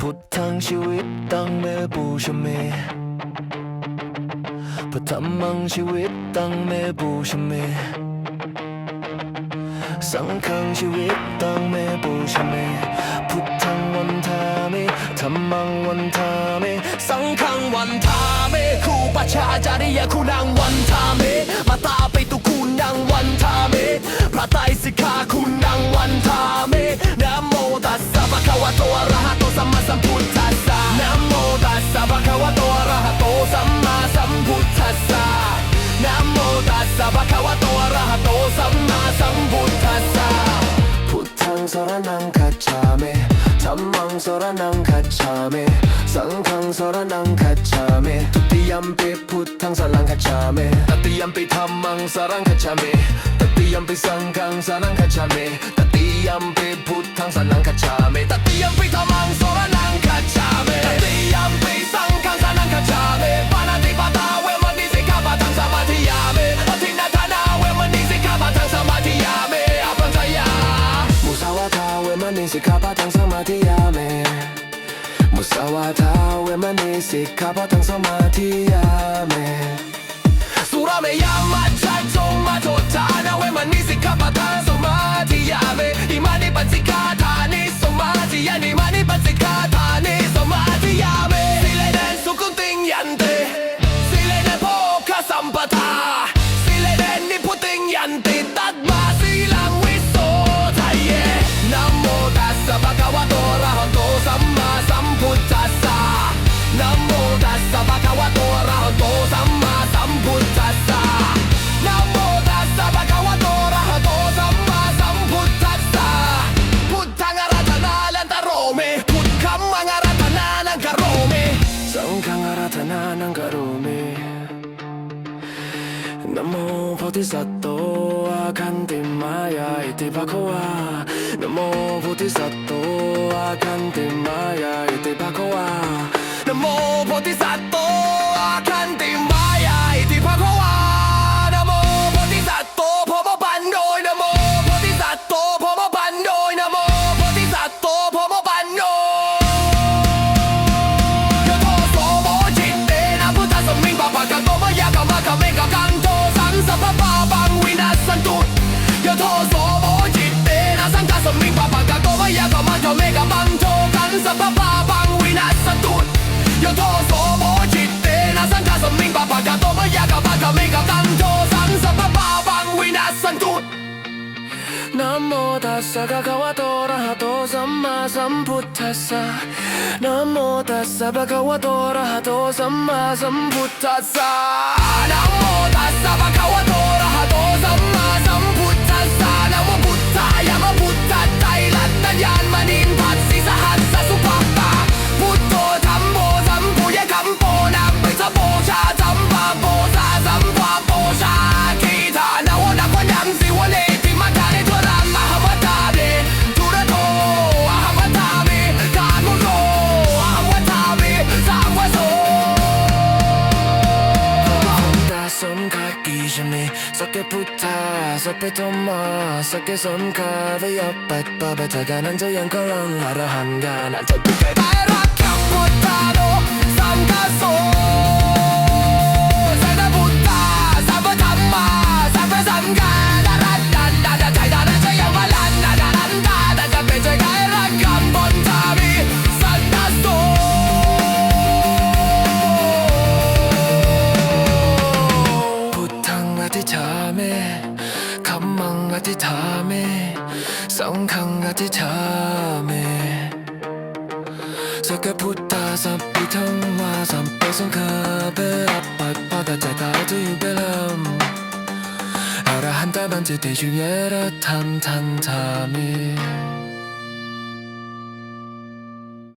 พุทธังชีวิตตั้งเมปูชเมพรทธมังชีวิตตั้งเมปูชเม สังฆังชีวิตตั้งเมปูชเม พุทธังวันทามิธรรมังวันทามิสังฆังวันทามิคูปัชาจาริยคุนางวันทามิมาตาไปตุคูนางวันทามิ สรนังคัจฉามิธรรมังสรนังคัจฉามิสังฆังสรนังคัจฉามิทุติยัมปิพุทธังสรังคัจฉามิตติยัมปิธรรมังสรังคัจฉามิตติยัมปิสังฆังสรังคัจฉามิตติยัมปิพุทธังสรังคัจฉามิตติ musawatawe sikapa tansomatiyame surameyama chato matotana wemanisikapa tansomatiyame imani patsikatani somati yani imani patsikatani somatiyame silene sukuntinyante silene poka sampata ナボディサットアカンディマヤイティバコワナボディサットアカンディマヤイティバコワナ Namo tassa bhagavato arahato samma sambuddhassa Namo tassa bhagavato arahato samma sambuddhassa พุทธาสัพพิธัมมาสัพเพสมคฆาวิยัปปัตปะปะทะกานันจะยังกะลังอรหันกานันจะปิเกตารักขับพุทธาโนสังกาโส 같이타메 성강 같이타메 석가부타산 비통마산 뽀송카베 아빠바다 제다주 베람 아라 한다반지 대중에라 탄탄타미